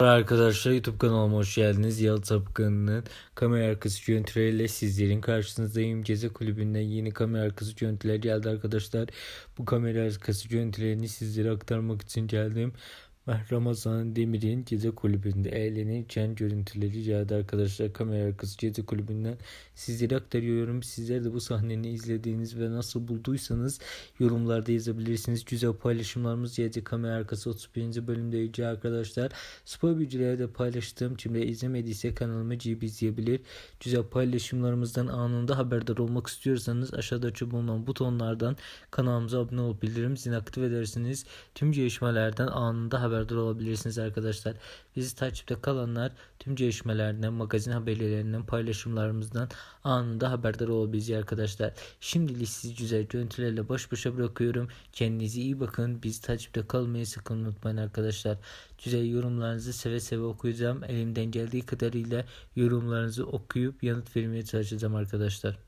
Arkadaşlar YouTube kanalıma hoş geldiniz. Yalı Tapkanı'nın kamera arkası görüntüleriyle sizlerin karşınızdayım. Ceza kulübünden yeni kamera arkası görüntüler geldi arkadaşlar. Bu kamera arkası görüntülerini sizlere aktarmak için geldim. Ramazan Demir'in Ceza Kulübü'nde eğlenirken görüntüleri geldi arkadaşlar. Kamera arkası Ceza Kulübü'nden sizlere aktarıyorum. Sizler de bu sahneyi izlediğiniz ve nasıl bulduysanız yorumlarda yazabilirsiniz. Güzel paylaşımlarımız gelecek. Kamera arkası 31. bölümde gelecek arkadaşlar. Spor bilgileri de paylaştım. Şimdi izlemediyse kanalıma GB izleyebilir. Güzel paylaşımlarımızdan anında haberdar olmak istiyorsanız aşağıda bulunan butonlardan kanalımıza abone olup bildirim zilini aktif edersiniz. Tüm gelişmelerden anında haberdar olabilirsiniz arkadaşlar. Bizi takipte kalanlar tüm gelişmelerden, magazin haberlerinden, paylaşımlarımızdan anında haberdar olabileceğiz arkadaşlar. Şimdilik sizi güzel görüntülerle baş başa bırakıyorum. Kendinize iyi bakın. Bizi takipte kalmayı sakın unutmayın arkadaşlar. Güzel yorumlarınızı seve seve okuyacağım. Elimden geldiği kadarıyla yorumlarınızı okuyup yanıt vermeye çalışacağım arkadaşlar.